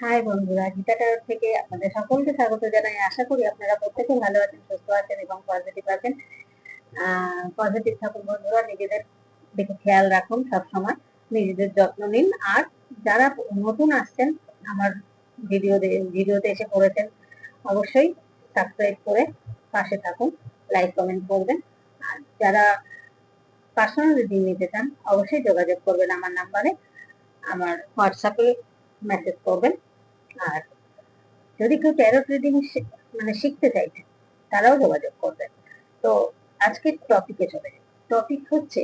High বন্ধুরা, Gita tower থেকে আপনাদের সকলকে স্বাগত জানাই। আশা করি আপনারা প্রত্যেকে ভালো আছেন, সুস্থ আছেন এবং পজিটিভ আছেন। পজিটিভ থাকুন বন্ধুরা, নিজেদের দিকে খেয়াল রাখুন সব সময় নিজেদের যত্ন নিন। আর যারা নতুন আসছেন, আমার ভিডিও ভিডিওতে এসে পড়েছেন, অবশ্যই সাবস্ক্রাইব করে পাশে থাকুন লাইক কমেন্ট করবেন। আর যারা পার্সোনাল রিডিং নিতে চান, অবশ্যই যোগাযোগ করবেন আমার নাম্বারে আমার হোয়াটসঅ্যাপে মেসেজ করবেন। আর যদি কেউ ট্যারোট রিডিং মানে শিখতে চাইছে, তারাও যোগাযোগ করবেন তো আজকের টপিকে চলে টপিক হচ্ছে,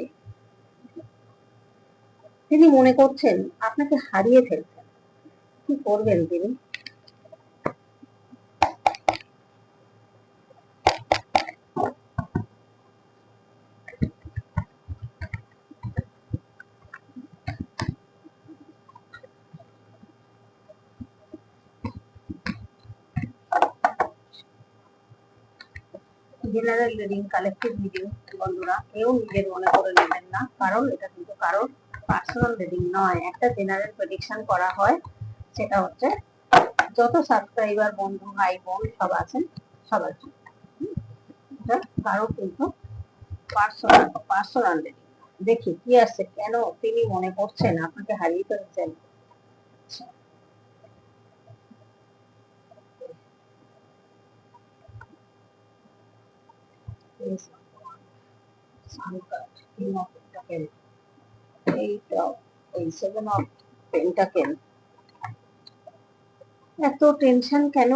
তিনি মনে করছেন, আপনাকে হারিয়ে ফেলছেন কি করবেন তিনি? কালেক্টিভ বন্ধুরা, কেউ নিজের মনে করে নেবেন না, কারণ এটা কিন্তু কারোর পার্সোনাল নয়। একটা জেনারেল প্রেডিকশন করা হয়, সেটা হচ্ছে যত সাবস্ক্রাইবার বন্ধু, ভাই, বোন সব আছেন সবার জন্য কারও কিন্তু পার্সোনাল পার্সোনাল দেখি কি আছে কেন তিনি মনে করছেন, আপনাকে হারিয়ে ফেলছেন? Is sun card, king of pentacle, eight of, seven of pentacle. এত টেনশন কেন?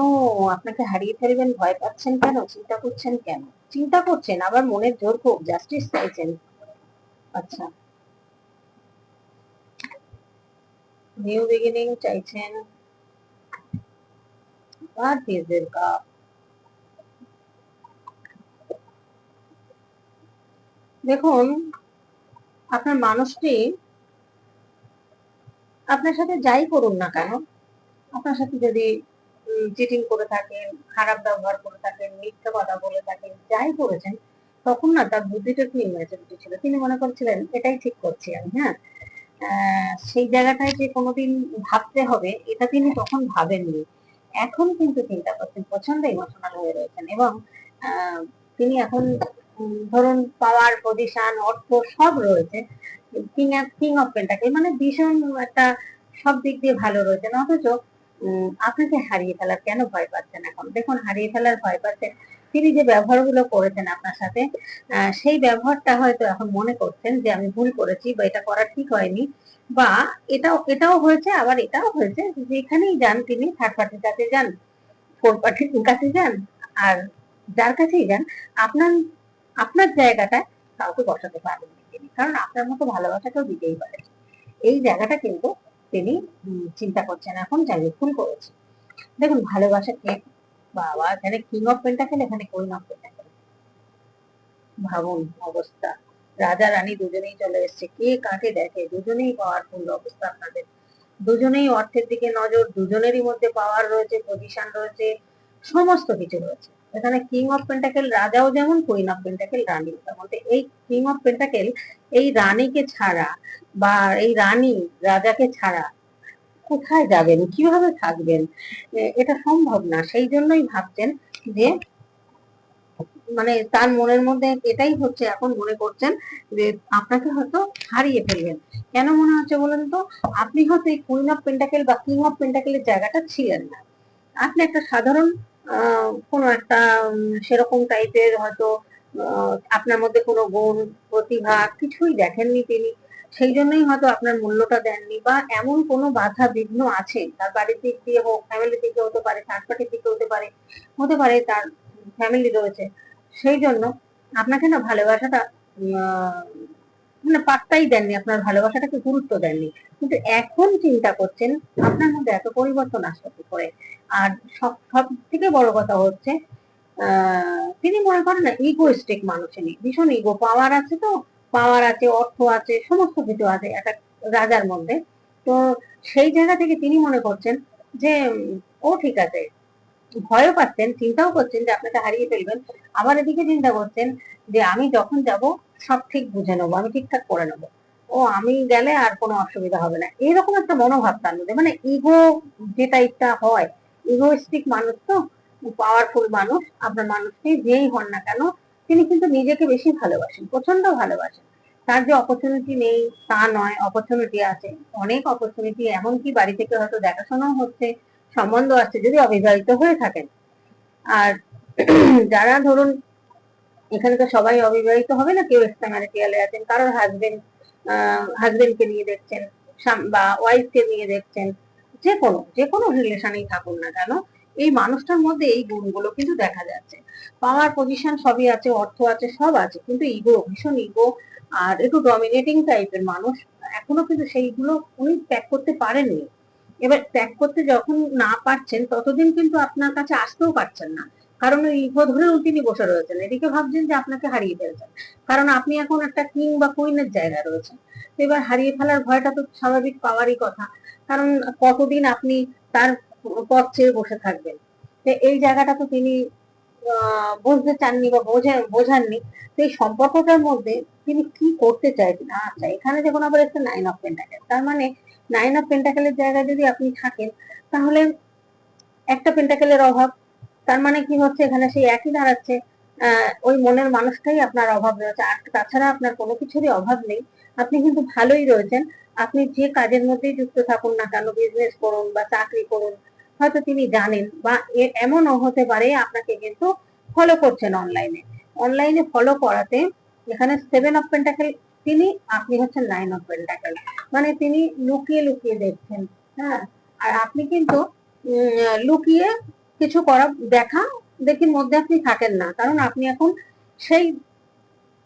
আপনাকে হারিয়ে ফেলবেন ভয় পাচ্ছেন কেন? চিন্তা করছেন কেন? চিন্তা করছেন আবার মনের জোর খুব জাস্টিস চাইছেন। আচ্ছা। নিউ বিগিনিং চাইছেন। আর কাপ দেখুন, আপনার মানুষটি আপনার সাথে যাই করুন না কেন, আপনার সাথে যদি চিটিং করে থাকেন, খারাপ ব্যবহার করে থাকেন, মিথ্যা কথা বলে থাকেন, যাই করেছেন, তখন না তার বুদ্ধিটা একটু ইমাজিনিটি ছিল। তিনি মনে করছিলেন, এটাই ঠিক করছি আমি হ্যাঁ? সেই জায়গাটায় যে কোনোদিন ভাবতে হবে, এটা তিনি তখন ভাবেননি। এখন কিন্তু চিন্তা করছেন প্রচণ্ড ইমোশনাল হয়ে রয়েছেন এবং তিনি এখন ধরুন পাওয়ার পজিশন অর্থ সব রয়েছে। কিং কিং অফ পেন্টাকেল মানে ভীষণ একটা সব দিক দিয়ে ভালো রয়েছে অথচ আপনাকে হারিয়ে ফেলার কেন ভয় পাচ্ছেন এখন? দেখুন, হারিয়ে ফেলার ভয় পাচ্ছেন তিনি যে ব্যবহারগুলো করেছেন আপনার সাথে সেই ব্যবহারটা হয়তো এখন মনে করছেন যে আমি ভুল করেছি বা এটা করা ঠিক হয়নি বা এটাও এটাও হয়েছে, আবার এটাও হয়েছে। যেখানেই যান তিনি থার্ড পার্টির কাছে যান ফোর পার্টির কাছে যান, আর যার কাছেই যান, আপনার আপনার জায়গাটায় কাউকে বসাতে পারবেন তিনি। কারণ আপনার মতো ভালোবাসা কেউ দিতেই পারে। এই জায়গাটা কিন্তু তিনি চিন্তা করছেন এখন যাই ভুল করেছে। দেখুন, ভালোবাসা কে? বাবা এখানে কিং অফ পেন্টাকেল এখানে কুইন অফ পেন্টাকেল ভাবুন অবস্থা। রাজা, রানী দুজনেই চলে এসছে। কে কাকে দেখে? দুজনেই পাওয়ার পাওয়ারফুল অবস্থা আপনাদের। দুজনেই অর্থের দিকে নজর, দুজনেরই মধ্যে পাওয়ার রয়েছে পজিশন রয়েছে, সমস্ত কিছু রয়েছে। এখানে কিং অফ পেন্টাকেল রাজাও যেমন কুইন অফ পেন্টাকেল রানী। তেমন এই কিং অফ পেন্টাকেল এই রানীকে ছাড়া বা এই রানী রাজাকে ছাড়া কোথায় যাবেন? কীভাবে থাকবেন? এটা সম্ভব না। সেই জন্যই ভাবছেন যে মানে তার মনের মধ্যে এটাই হচ্ছে এখন মনে করছেন যে, আপনাকে হয়তো হারিয়ে ফেলবেন। কেন মনে হচ্ছে বলেন তো? আপনি হয়তো এই কুইন অফ পেন্টাকেল বা কিং অফ পেন্টাকেলের জায়গাটা ছিলেন না। আপনি একটা সাধারণ কোনো একটা সেরকম টাইপের হয়তো আপনার মধ্যে কোনো গুণ, প্রতিভা কিছুই দেখেননি তিনি। সেই জন্যই হয়তো আপনার মূল্যটা দেননি বা এমন কোনো বাধা বিঘ্ন আছে, তার বাড়ির দিক দিয়ে হোক ফ্যামিলির দিকে হতে পারে থার্ড পার্টির দিকে হতে পারে হতে পারে তার ফ্যামিলি রয়েছে। সেই জন্য আপনাকে না ভালোবাসাটা মানে পাত্তাই দেননি, আপনার ভালোবাসাটাকে গুরুত্ব দেননি। কিন্তু এখন চিন্তা করছেন, আপনার মধ্যে এত পরিবর্তন আসতে কি করে? আর সব সব থেকে বড় কথা হচ্ছে তিনি মনে করেন না ইগোস্টিক মানুষ ইনি ভীষণ ইগো পাওয়ার আছে তো পাওয়ার আছে, অর্থ আছে, সমস্ত কিছু আছে একটা রাজার মধ্যে। তো সেই জায়গা থেকে তিনি মনে করছেন যে ও ঠিক আছে, ভয়ও পাচ্ছেন, চিন্তাও করছেন যে আপনাকে হারিয়ে ফেলবেন। আবার এদিকে চিন্তা করছেন যে আমি যখন যাব, সব ঠিক বুঝে নেব, আমি ঠিকঠাক করে নেব। ও, আমি গেলে আর কোনো অসুবিধা হবে না। এরকম একটা মনোভাব তার মধ্যে। মানে ইগো যে টাইপটা হয় ইগোইস্টিক মানুষ তো পাওয়ারফুল মানুষ, আপনার মানুষকে যেই হন না কেন, তিনি কিন্তু নিজেকে বেশি ভালোবাসেন প্রচণ্ড ভালোবাসেন। তার যে অপরচুনিটি নেই, তা নয় অপরচুনিটি আছে, অনেক অপরচুনিটি এমনকি বাড়ি থেকে হয়তো দেখাশোনাও হচ্ছে সম্বন্ধ আছে যদি অবিবাহিত হয়ে থাকেন। আর যারা ধরুন, এখানে তো সবাই অবিবাহিত হবে না, কেউ এক্সট্রা আছেন, কারোর হাজবেন্ড হাজবেন্ডকে নিয়ে দেখছেন বা ওয়াইফকে নিয়ে দেখছেন যে কোনো যে কোনো রিলেশনেই থাকুন না কেন, এই মানুষটার মধ্যে এই গুণগুলো কিন্তু দেখা যাচ্ছে। পাওয়ার পজিশন সবই আছে, অর্থ আছে, সব আছে, কিন্তু ইগো ভীষণ ইগো আর একটু ডমিনেটিং টাইপের মানুষ এখনও কিন্তু সেইগুলো উনি ত্যাগ করতে পারেননি। এবার ত্যাগ করতে যখন না পারছেন, ততদিন কিন্তু আপনার কাছে আসতেও পারছেন না। কারণ ওই ইগো ধরেও তিনি বসে রয়েছেন। এদিকে ভাবছেন যে আপনাকে হারিয়ে ফেলছেন কারণ আপনি এখন একটা কিং বা কুইনের জায়গায় রয়েছেন। তো এবার হারিয়ে ফেলার ভয়টা তো স্বাভাবিক পাওয়ারই কথা। কারণ কতদিন আপনি তার পথ চেয়ে বসে থাকবেন? এই জায়গাটা তো তিনি বুঝতে চাননি বা বোঝে, বোঝাননি। তো এই সম্পর্কটার মধ্যে তিনি কি করতে চাইছেন? আচ্ছা এখানে যখন আবার একটা নাইন অফ পেন্টাকেল তার মানে নাইন অফ পেন্টাকেলের জায়গায় যদি আপনি থাকেন, তাহলে একটা পেন্টাকেলের অভাব তার মানে কি হচ্ছে? এখানে সেই একই দাঁড়াচ্ছে। ওই মনের মানুষটাই আপনার অভাব রয়েছে। আর তাছাড়া আপনার কোনো কিছুরই অভাব নেই। আপনি কিন্তু ভালোই রয়েছেন। আপনি যে কাজের মধ্যেই যুক্ত থাকুন না কেন বিজনেস করুন বা চাকরি করুন, হয়তো তিনি জানেন বা এমনও হতে পারে আপনাকে কিন্তু ফলো করছেন অনলাইনে অনলাইনে ফলো করাতে এখানে সেভেন অফ পেন্টাকেল তিনি, আপনি হচ্ছেন নাইন অফ পেন্টাকেল মানে তিনি লুকিয়ে লুকিয়ে দেখছেন। হ্যাঁ? আর আপনি কিন্তু লুকিয়ে কিছু করা, দেখা দেখির মধ্যে আপনি থাকেন না। কারণ আপনি এখন সেই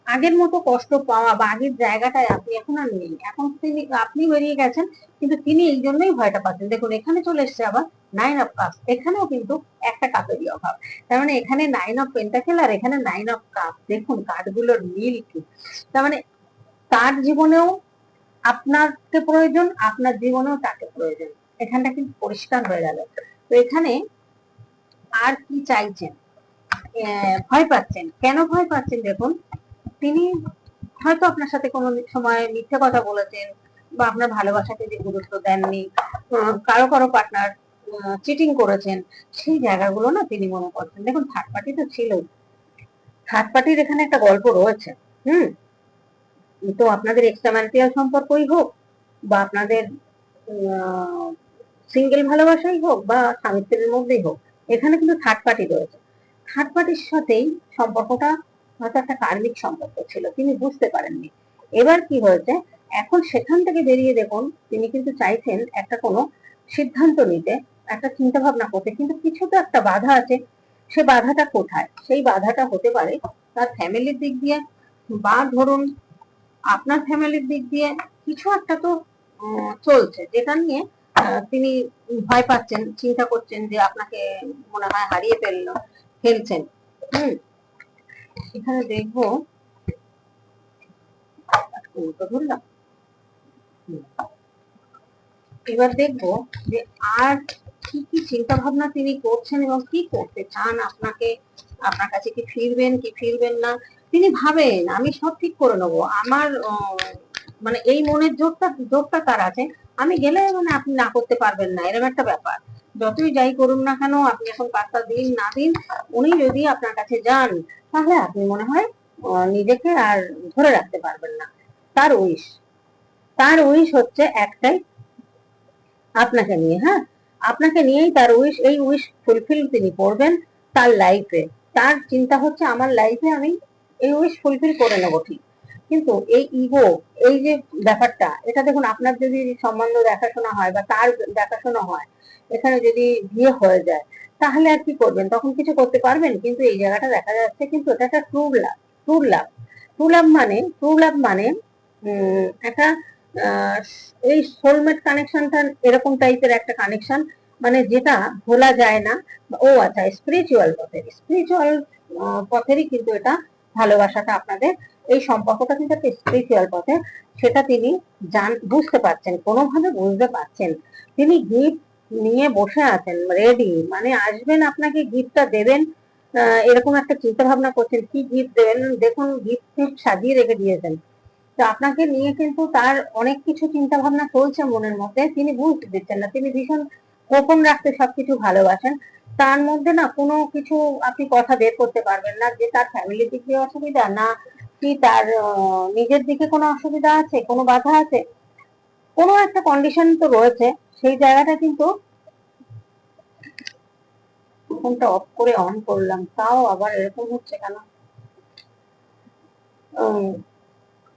আগের মতো কষ্ট পাওয়া বা আগের জায়গাটায় আপনি এখন আর নেই। এখন তিনি, আপনি বেরিয়ে গেছেন, কিন্তু তিনি এই জন্যই ভয়টা পাচ্ছেন। দেখুন, এখানে চলে এসছে আবার নাইন অফ কাপ এখানেও কিন্তু একটা কাপেরই অভাব। তার মানে এখানে নাইন অফ পেন্টাকেল আর এখানে নাইন অফ কাপ দেখুন কার্ডগুলোর মিল কি? তার মানে তার জীবনেও আপনাকে প্রয়োজন, আপনার জীবনেও তাকে প্রয়োজন। এখানটা কিন্তু পরিষ্কার হয়ে গেল। তো এখানে আর কি চাইছেন? ভয় পাচ্ছেন। কেন ভয় পাচ্ছেন দেখুন, তিনি হয়তো আপনার সাথে কোনো সময় মিথ্যে কথা বলেছেন বা আপনার ভালোবাসাকে যে গুরুত্ব দেননি কারও কারও পার্টনার চিটিং করেছেন, সেই জায়গাগুলো না তিনি মনে করছেন। দেখুন থার্ড পার্টি তো ছিলই। থার্ড পার্টির এখানে একটা গল্প রয়েছে, হুম? তো আপনাদের এক্সট্রা ম্যারিটাল সম্পর্কই হোক বা আপনাদের সিঙ্গেল ভালোবাসাই হোক বা স্বামী স্ত্রীর মধ্যেই হোক এখানে কিন্তু থার্ড পার্টি রয়েছে। থার্ড পার্টির সাথেই সম্পর্কটা হয়তো একটা কার্মিক সম্পর্ক ছিল, তিনি বুঝতে পারেননি। এবার কি হয়েছে, এখন সেখান থেকে বেরিয়ে দেখুন, তিনি কিন্তু চাইছেন একটা কোনো সিদ্ধান্ত নিতে, একটা চিন্তা ভাবনা করতে, কিন্তু কিছু তো একটা বাধা আছে। সে বাধাটা কোথায়? সেই বাধাটা হতে পারে তার ফ্যামিলির দিক দিয়ে বা ধরুন আপনার ফ্যামিলির দিক দিয়ে কিছু একটা তো চলছে, যেটা নিয়ে তিনি ভয় পাচ্ছেন, চিন্তা করছেন যে আপনাকে মনে হয় হারিয়ে ফেলল, ফেলছেন। এখানে দেখব। এবার দেখব যে আর কি কি চিন্তা ভাবনা তিনি করছেন এবং কি করতে চান আপনাকে, আপনার কাছে কি ফিরবেন কি ফিরবেন না? তিনি ভাবেন, আমি সব ঠিক করে নেব। আমার মানে এই মনের জোরটা জোরটা তার আছে? আমি গেলে মানে আপনি না করতে পারবেন না, এরকম একটা ব্যাপার। যতই যাই করুন না কেন, আপনি এখন পাত্তা দিন না দিন, উনি যদি আপনার কাছে যান, তাহলে আপনি মনে হয় নিজেকে আর ধরে রাখতে পারবেন না। তার উইশ। তার উইশ হচ্ছে একটাই, আপনাকে নিয়ে হ্যাঁ? আপনাকে নিয়েই তার উইশ, এই উইশ ফুলফিল তিনি করবেন তার লাইফে তার চিন্তা হচ্ছে, আমার লাইফে আমি এই উইশ ফুলফিল করে নেব ঠিক। কিন্তু এই ইগো, এই যে ব্যাপারটা, এটা দেখুন, আপনার যদি সম্বন্ধ দেখাশোনা হয় বা তার দেখাশোনা হয়, এখানে যদি বিয়ে হয়ে যায়, তাহলে আর কি করবেন? তখন কিছু করতে পারবেন? কিন্তু এই জায়গাটা দেখা যাচ্ছে কিন্তু এটা একটা true love true love true love মানে ট্রু লাভ মানে একটা এই সোলমেট কানেকশনটা এরকম টাইপের একটা কানেকশন মানে যেটা ভোলা যায় না। ও আচ্ছা স্পিরিচুয়াল পথের স্পিরিচুয়াল পথেরই কিন্তু এটা ভালোবাসাটা আপনাদের এই সম্পর্কটা কিন্তু একটা স্পিরিচুয়াল পথে। সেটা তিনি জান, বুঝতে পারছেন, কোনোভাবে বুঝতে পারছেন তিনি গিফট নিয়ে বসে আছেন রেডি মানে আসবেন আপনাকে গিফটটা দেবেন। এরকম একটা চিন্তা ভাবনা করছেন, কি গিফট দেবেন? দেখুন গিফট সাজিয়ে রেখে দিয়েছেন। তো আপনাকে নিয়ে কিন্তু তার অনেক কিছু চিন্তা ভাবনা চলছে মনের মধ্যে। তিনি বুঝতে দিচ্ছেন না, তিনি ভীষণ গোপন রাখতে সবকিছু ভালোবাসেন। তার মধ্যে না কোনো কিছু আপনি কথা বের করতে পারবেন না যে তার ফ্যামিলির দিক দিয়ে অসুবিধা, না কি তার নিজের দিকে কোনো অসুবিধা আছে? কোনো বাধা আছে? কোনো একটা কন্ডিশন তো রয়েছে। সেই জায়গাটা কিন্তু ফোনটা অফ করে অন করলাম। তাও আবার এরকম হচ্ছে কেন?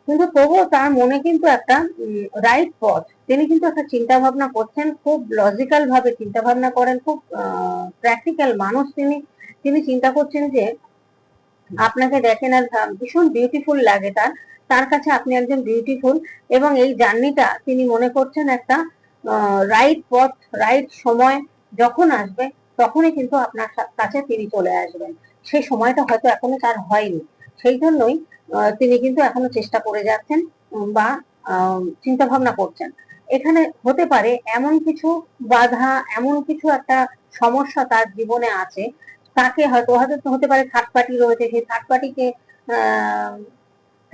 কিন্তু তবুও তার মনে কিন্তু একটা রাইট পথ। তিনি কিন্তু একটা চিন্তা ভাবনা করছেন, খুব লজিক্যাল ভাবে চিন্তা ভাবনা করেন, খুব প্র্যাকটিক্যাল মানুষ তিনি। তিনি চিন্তা করছেন যে আপনাকে দেখেন আর ভীষণ বিউটিফুল লাগে তার। তার কাছে আপনি একজন বিউটিফুল এবং এই জার্নিটা তিনি মনে করছেন একটা রাইট পথ রাইট সময় যখন আসবে তখনই কিন্তু আপনার কাছে তিনি চলে আসবেন। সেই সময়টা হয়তো এখনও তার হয়নি। সেই জন্যই তিনি কিন্তু এখনও চেষ্টা করে যাচ্ছেন বা চিন্তা ভাবনা করছেন। এখানে হতে পারে এমন কিছু বাধা, এমন কিছু একটা সমস্যা তার জীবনে আছে তাকে হয়তো হয়তো হতে পারে থার্ড পার্টি রয়েছে সেই থার্ড পার্টিকে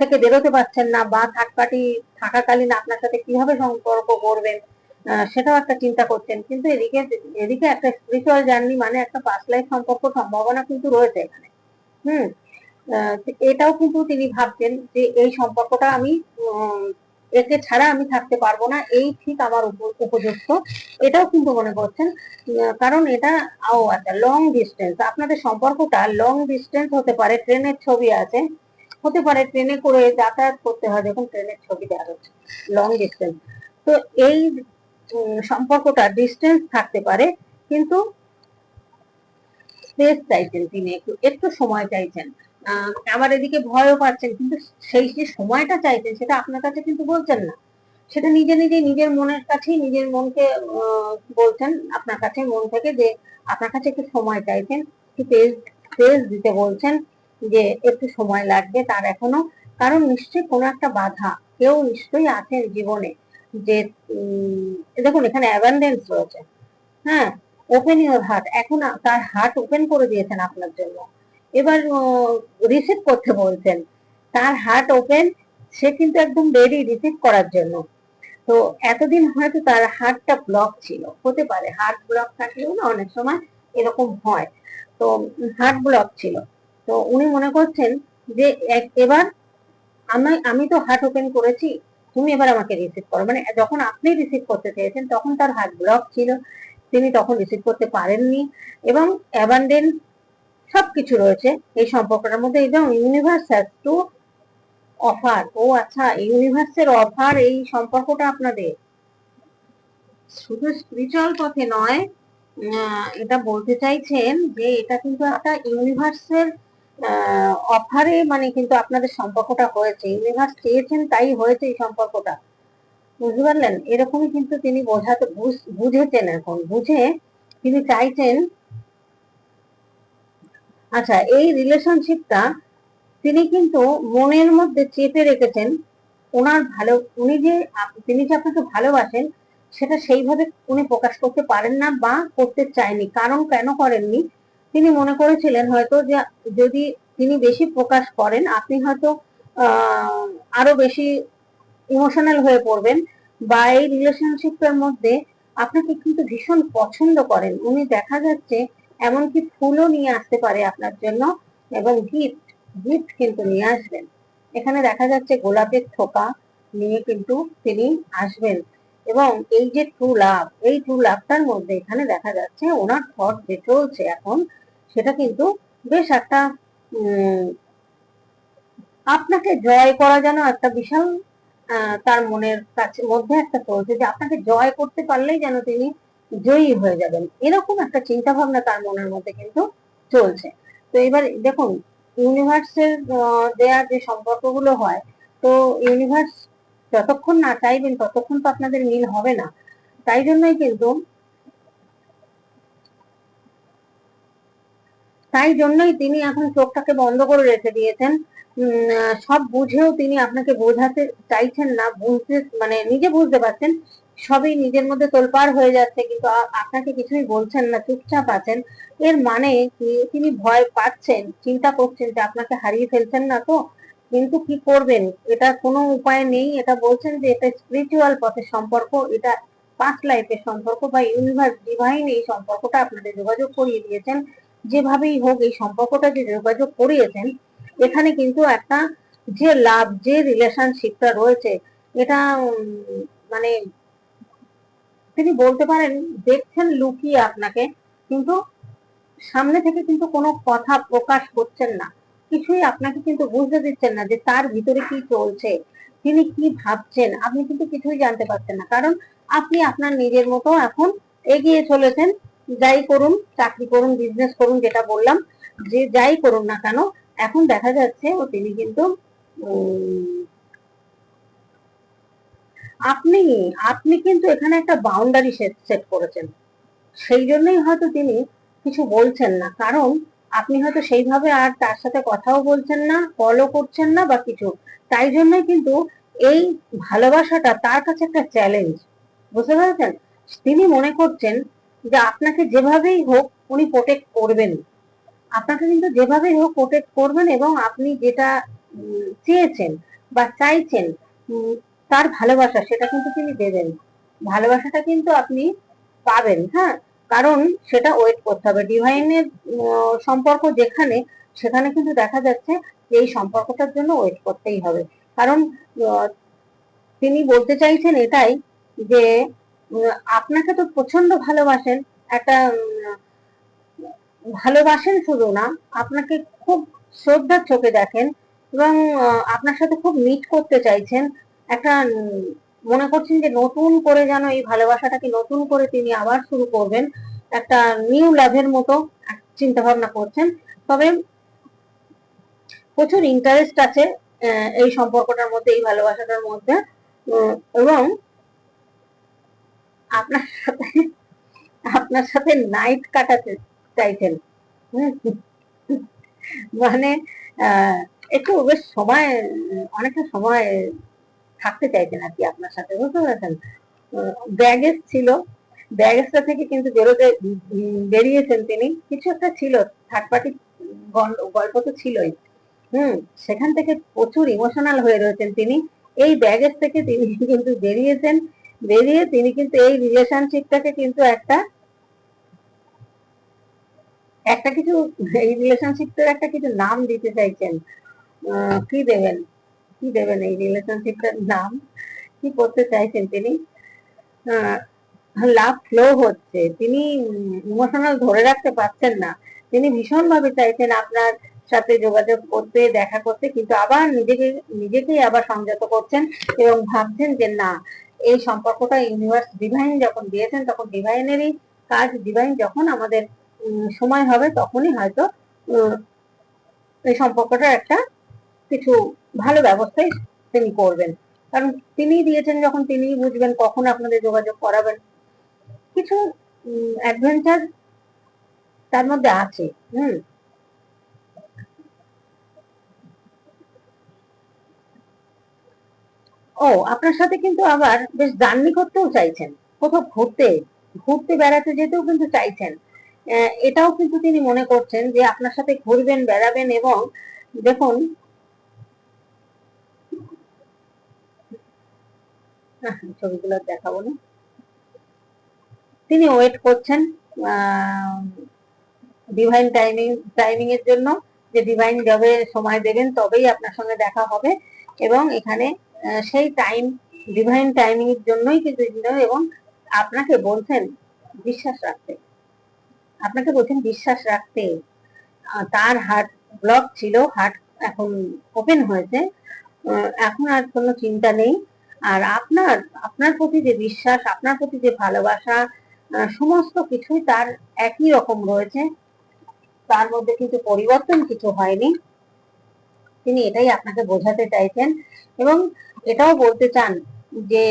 থেকে বেরোতে পারছেন না বা থার্ড পার্টি থাকাকালীন আপনার সাথে কীভাবে সম্পর্ক করবেন সেটাও একটা চিন্তা করছেন। কিন্তু এদিকে এদিকে একটা স্পিরিচুয়াল জার্নি মানে একটা পাস্ট লাইফ সম্পর্ক সম্ভাবনা কিন্তু রয়েছে এখানে। হুম এটাও কিন্তু তিনি ভাবছেন যে এই সম্পর্কটা আমি একে ছাড়া আমি থাকতে পারব না। এই ঠিক আমার উপ- উপযুক্ত। এটাও কিন্তু মনে করছেন কারণ এটা, ও আচ্ছা লং ডিস্টেন্স আপনাদের সম্পর্কটা লং ডিস্টেন্স হতে পারে, ট্রেনের ছবি আছে, হতে পারে ট্রেনে করে যাতায়াত করতে হয়, দেখুন ট্রেনের ছবি দেওয়া হচ্ছে লং ডিস্টেন্স তো এই সম্পর্কটা ডিস্টেন্স থাকতে পারে, কিন্তু স্পেস চাইছেন তিনি, একটু একটু সময় চাইছেন। আবার এদিকে ভয়ও পাচ্ছেন, কিন্তু সেই যে সময়টা চাইছেন, সেটা আপনার কাছে কিন্তু বলছেন না। সেটা নিজে নিজে নিজের মনের কাছেই নিজের মনকে বলছেন আপনার কাছে, মন থেকে যে আপনার কাছে একটু সময় চাইছেন, একটু দিতে বলছেন যে একটু সময় লাগবে তার এখনও। কারণ নিশ্চয়ই কোনো একটা বাধা, কেউ নিশ্চয়ই আছেন জীবনে যে দেখুন, এখানে অ্যাবান্ডেন্স রয়েছে। হ্যাঁ ওপেন ইউর হার্ট এখন তার হার্ট ওপেন করে দিয়েছেন আপনার জন্য। এবার রিসিভ করতে বলছেন। তার হার্ট ওপেন সে কিন্তু একদম রেডি রিসিভ করার জন্য। তো এতদিন হয়তো তার হার্টটা ব্লক ছিল। হতে পারে হার্ট ব্লক থাকলেও না, অনেক সময় এরকম হয়। তো হার্ট ব্লক ছিল। তো উনি মনে করছেন যে এবার আমি আমি তো হার্ট ওপেন করেছি, তুমি এবার আমাকে রিসিভ করো। মানে যখন আপনি রিসিভ করতে চেয়েছেন, তখন তার হার্ট ব্লক ছিল। তিনি তখন রিসিভ করতে পারেননি। এবং অ্যাবান্ডেন্স সবকিছু রয়েছে এই সম্পর্কটার মধ্যে। এবং ইউনিভার্স হ্যাজ টু অফার ও আচ্ছা ইউনিভার্সের অফার এই সম্পর্কটা আপনাদের। শুধু স্পিরিচুয়াল পথে নয় এটা বলতে চাইছেন যে এটা কিন্তু একটা ইউনিভার্সের অফারে মানে কিন্তু আপনাদের সম্পর্কটা হয়েছে। ইউনিভার্স চেয়েছেন তাই হয়েছে এই সম্পর্কটা। বুঝতে পারলেন? এরকমই কিন্তু তিনি বোঝাতে, বুঝ- বুঝেছেন এখন। বুঝে তিনি চাইছেন আচ্ছা এই রিলেশনশিপটা তিনি কিন্তু মনের মধ্যে চেপে রেখেছেন, ওনার ভালো, উনি যে তিনি যে আপনাকে ভালোবাসেন, সেটা সেইভাবে উনি প্রকাশ করতে পারেন না বা করতে চায়নি। কারণ কেন করেননি? তিনি মনে করেছিলেন হয়তো যে, যদি তিনি বেশি প্রকাশ করেন, আপনি হয়তো আরও বেশি ইমোশনাল হয়ে পড়বেন বা এই রিলেশনশিপের মধ্যে আপনাকে কিন্তু ভীষণ পছন্দ করেন। উনি দেখা যাচ্ছে এমনকি ফুলও নিয়ে আসতে পারে আপনার জন্য এবং গিফট গিফট কিন্তু নিয়ে আসবেন। এখানে দেখা যাচ্ছে গোলাপের থোকা নিয়ে কিন্তু তিনি আসবেন। এবং এই যে ট্রু লাভ এই ট্রু লাভটার মধ্যে এখানে দেখা যাচ্ছে ওনার থট যে চলছে এখন, সেটা কিন্তু বেশ একটা আপনাকে জয় করা যেন একটা বিশাল তার মনের কাছে, মধ্যে একটা চলছে যে আপনাকে জয় করতে পারলেই যেন তিনি জয়ী হয়ে যাবেন। এরকম একটা চিন্তা ভাবনা তার মনের মধ্যে কিন্তু চলছে। তো এবার দেখুন ইউনিভার্সের দেয়া যে সম্পর্কগুলো হয়, তো ইউনিভার্স যতক্ষণ না চাইবেন, ততক্ষণ তো আপনাদের মিল হবে না। তাই জন্যই কিন্তু তাই জন্যই তিনি এখন চোখটাকে বন্ধ করে রেখে দিয়েছেন। সব বুঝেও তিনি আপনাকে বোঝাতে চাইছেন না, বুঝতে মানে নিজে বুঝতে পারছেন সবই নিজের মধ্যে তোলপাড় হয়ে যাচ্ছে, কিন্তু আপনাকে কিছুই বলছেন না, চুপচাপ আছেন। এর মানে কি? তিনি ভয় পাচ্ছেন, চিন্তা করছেন যে আপনাকে হারিয়ে ফেলছেন না তো? কিন্তু কি করবেন? এটা কোনো উপায় নেই। এটা বলছেন যে এটা স্পিরিচুয়াল পথের সম্পর্ক, এটা পাস্ট লাইফের সম্পর্ক বা ইউনিভার্স ডিভাইন এই সম্পর্কটা আপনাদের যোগাযোগ করিয়ে দিয়েছেন। যেভাবেই হোক এই সম্পর্কটা যে যোগাযোগ করিয়েছেন, এখানে কিন্তু একটা যে লাভ, যে রিলেশনশিপটা রয়েছে, এটা মানে তিনি বলতে পারেন, দেখছেন লুকিয়ে আপনাকে, কিন্তু সামনে থেকে কিন্তু কোনো কথা প্রকাশ করছেন না। কিছুই আপনাকে কিন্তু বুঝতে দিচ্ছেন না যে তার ভিতরে কি চলছে, তিনি কি ভাবছেন, আপনি কিন্তু কিছুই জানতে পারছেন না। কারণ আপনি আপনার নিজের মতো এখন এগিয়ে চলেছেন, যাই করুন, চাকরি করুন বিজনেস করুন, যেটা বললাম, যে যাই করুন না কেন, এখন দেখা যাচ্ছে ও তিনি কিন্তু আপনি আপনি কিন্তু এখানে একটা বাউন্ডারি সেট করেছেন। সেই জন্যই হয়তো তিনি কিছু বলছেন না। কারণ আপনি হয়তো সেইভাবে আর তার সাথে কথাও বলছেন না ফলো করছেন না বা কিছু। তাই জন্যই কিন্তু এই ভালোবাসাটা তার কাছে একটা চ্যালেঞ্জ বুঝতে পেরেছেন? তিনি মনে করছেন যে আপনাকে যেভাবেই হোক উনি প্রোটেক্ট করবেন। আপনাকে কিন্তু যেভাবেই হোক প্রোটেক্ট করবেন এবং আপনি যেটা চেয়েছেন বা চাইছেন তার ভালোবাসা, সেটা কিন্তু তিনি দেবেন। ভালোবাসাটা কিন্তু আপনি পাবেন হ্যাঁ? কারণ সেটা ওয়েট করতে হবে। ডিভাইনের সম্পর্ক যেখানে, সেখানে কিন্তু দেখা যাচ্ছে যে এই সম্পর্কটার জন্য ওয়েট করতেই হবে। কারণ তিনি বলতে চাইছেন এটাই যে আপনাকে তো প্রচণ্ড ভালোবাসেন, একটা ভালোবাসেন শুধু না, আপনাকে খুব শ্রদ্ধার চোখে দেখেন এবং আপনার সাথে খুব মিট করতে চাইছেন। একটা মনে করছেন যে নতুন করে যেন এই ভালোবাসাটাকে নতুন করে তিনি আবার শুরু করবেন, একটা নিউ লাভের মতো চিন্তা ভাবনা করছেন তবে প্রচুর ইন্টারেস্ট আছে এই সম্পর্কটার মধ্যে, এই ভালোবাসাটার মধ্যে এবং আপনার সাথে আপনার সাথে নাইট কাটাতে চাইছেন। মানে একটু বেশ সময়, অনেকটা সময় থাকতে চাইছেন আর কি আপনার সাথে, বুঝতে পেরেছেন? ব্যাগেজ ছিল ব্যাগেজটা থেকে কিন্তু বেরোতে বেরিয়েছেন তিনি। কিছু একটা ছিল থার্ড পার্টি গল্প তো ছিলই। হুম, সেখান থেকে প্রচুর ইমোশনাল হয়ে রয়েছেন তিনি। এই ব্যাগেজ থেকে তিনি কিন্তু বেরিয়েছেন। বেরিয়ে তিনি কিন্তু এই রিলেশনশিপটাকে কিন্তু একটা একটা কিছু, এই রিলেশনশিপটার একটা কিছু নাম দিতে চাইছেন। কি দেবেন? কি দেবেন এই রিলেশনশিপটার নাম কি করতে চাইছেন তিনি? লাভ ফ্লো হচ্ছে। তিনি ইমোশনাল ধরে রাখতে পারছেন না। তিনি ভীষণ ভাবে চাইছেন আপনার সাথে যোগাযোগ করতে, দেখা করতে, কিন্তু আবার নিজেকে, নিজেকেই আবার সংযত করছেন এবং ভাবছেন যে না, এই সম্পর্কটা ইউনিভার্স ডিভাইন যখন দিয়েছেন, তখন ডিভাইনেরই কাজ ডিভাইন যখন আমাদের সময় হবে, তখনই হয়তো এই সম্পর্কটা একটা কিছু ভালো ব্যবস্থাই তিনি করবেন। কারণ তিনি দিয়েছেন, যখন তিনি বুঝবেন কখন আপনাদের যোগাযোগ করাবেন। কিছু অ্যাডভেঞ্চার তার মধ্যে আছে, হুম। ও, আপনার সাথে কিন্তু আবার বেশ জার্নি করতেও চাইছেন। কোথাও ঘুরতে ঘুরতে বেড়াতে যেতেও কিন্তু চাইছেন। এটাও কিন্তু তিনি মনে করছেন যে আপনার সাথে ঘুরবেন, বেড়াবেন এবং দেখুন ছবিগুলো দেখাবো না। তিনি ওয়েট করছেন ডিভাইন টাইমিং টাইমিং এর জন্য যে ডিভাইন যবে সময় দেবেন, তবেই আপনার সঙ্গে দেখা হবে এবং এখানে সেই টাইম ডিভাইন টাইমিং এর জন্যই কিন্তু এবং আপনাকে বলছেন বিশ্বাস রাখতে। আপনাকে বলছেন বিশ্বাস রাখতে। তার হার্ট ব্লক ছিল হার্ট এখন ওপেন হয়েছে। এখন আর কোনো চিন্তা নেই। আর আপনার আপনার প্রতি যে বিশ্বাস, আপনার প্রতি যে ভালোবাসা সমস্ত কিছুই তার একই রকম রয়েছে। তার মধ্যে কিন্তু পরিবর্তন কিছু হয়নি। তিনি এটাই আপনাকে বোঝাতে চাইছেন এবং এটাও বলতে চান যে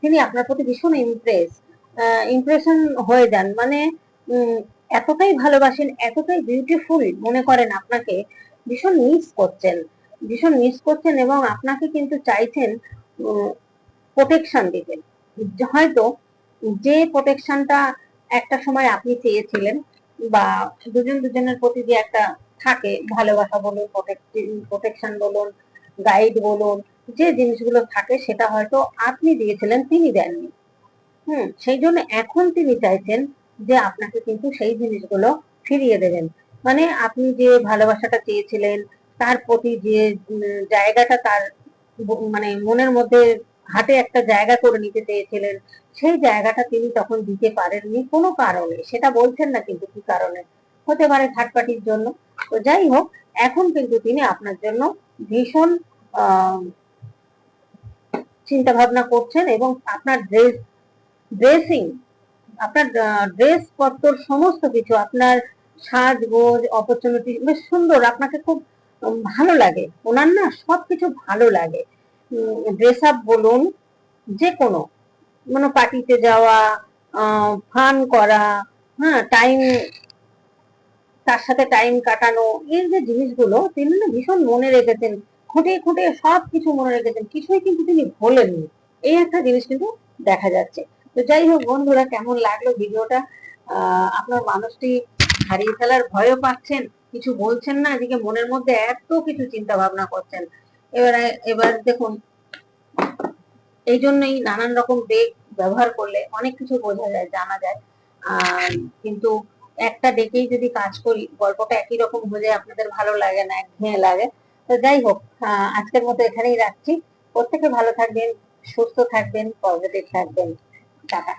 তিনি আপনার প্রতি ভীষণ ইমপ্রেস ইমপ্রেশন হয়ে যান। মানে এতটাই ভালোবাসেন, এতটাই বিউটিফুল মনে করেন আপনাকে, ভীষণ মিস করছেন, ভীষণ মিস করছেন এবং আপনাকে কিন্তু চাইছেন প্রোটেকশন দিতে হয়তো যে প্রোটেকশনটা একটা সময় আপনি চেয়েছিলেন বা দুজন দুজনের প্রতি যে একটা থাকে ভালোবাসা বলুন প্রোটেকশন বলুন গাইড বলুন, যে জিনিসগুলো থাকে সেটা হয়তো আপনি দিয়েছিলেন, তিনি দেননি। হুম, সেই জন্য এখন তিনি চাইছেন যে আপনাকে কিন্তু সেই জিনিসগুলো ফিরিয়ে দেবেন। মানে আপনি যে ভালোবাসাটা চেয়েছিলেন, তার প্রতি যে জায়গাটা তার মানে মনের মধ্যে হাতে একটা জায়গা করে নিতে চেয়েছিলেন, সেই জায়গাটা তিনি তখন দিতে পারেননি কোনো কারণে। সেটা বলছেন না কিন্তু কি কারণে? হতে পারে পার্টির জন্য। তো যাই হোক, এখন কিন্তু তিনি আপনার জন্য ভীষণ চিন্তা ভাবনা করছেন এবং আপনার ড্রেস, ড্রেসিং, আপনার ড্রেস পত্র সমস্ত কিছু, আপনার সাজগোজ অপরচুনিটি বেশ সুন্দর। আপনাকে খুব ভালো লাগে। ওনার না সবকিছু ভালো লাগে। ড্রেস আপ বলুন যে কোনো মানে পার্টিতে যাওয়া ফান করা হ্যাঁ টাইম তার সাথে টাইম কাটানো, এই যে জিনিসগুলো তিনি না ভীষণ মনে রেখেছেন খুঁটে খুঁটে সব কিছু মনে রেখেছেন, কিছুই কিন্তু তিনি ভোলেননি। এই একটা জিনিস কিন্তু দেখা যাচ্ছে। তো যাই হোক বন্ধুরা, কেমন লাগল ভিডিওটা? আপনার মানুষটি হারিয়ে ফেলার ভয়ও পাচ্ছেন কিছু বলছেন না এদিকে মনের মধ্যে এত কিছু চিন্তা ভাবনা করছেন। এবারে, এবার দেখুন, এই জন্যই নানান রকম ডেক ব্যবহার করলে অনেক কিছু বোঝা যায়, জানা যায়। কিন্তু একটা ডেকেই যদি কাজ করি, গল্পটা একই রকম হয়ে যায় আপনাদের ভালো লাগে না, একঘেয়ে লাগে। তো যাই হোক আজকের মতো এখানেই রাখছি। প্রত্যেকে ভালো থাকবেন, সুস্থ থাকবেন পজিটিভ থাকবেন। টাটা।